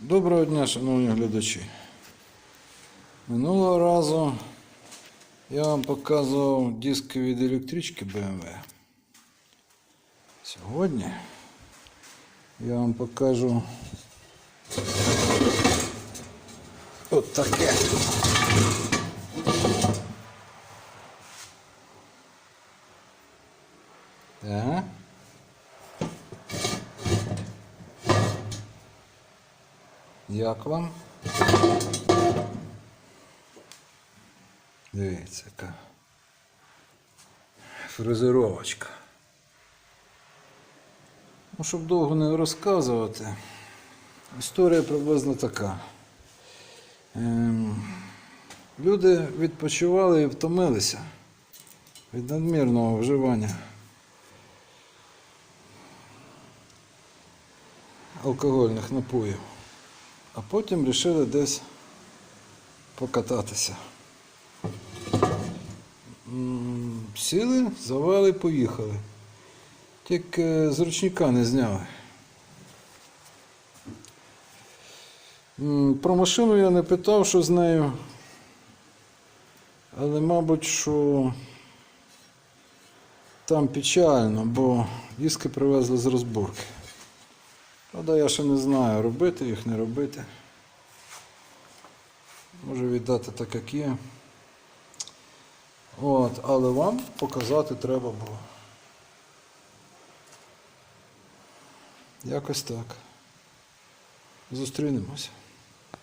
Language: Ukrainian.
Доброго дня, шановні глядачі. Минулого разу я вам показував диски від електрички BMW. Сьогодні я вам покажу от таке. Так. Як вам? Дивіться, яка фрезеровочка. Ну, щоб довго не розказувати, історія приблизно така. Ем, люди відпочивали і втомилися від надмірного вживання алкогольних напоїв а потім вирішили десь покататися. Сіли, завели, поїхали. Тільки з ручника не зняли. Про машину я не питав, що з нею. Але, мабуть, що там печально, бо диски привезли з розборки. Правда, я ще не знаю, робити їх, не робити. Можу віддати так, як є. От, але вам показати треба було. Якось так. Зустрінемося.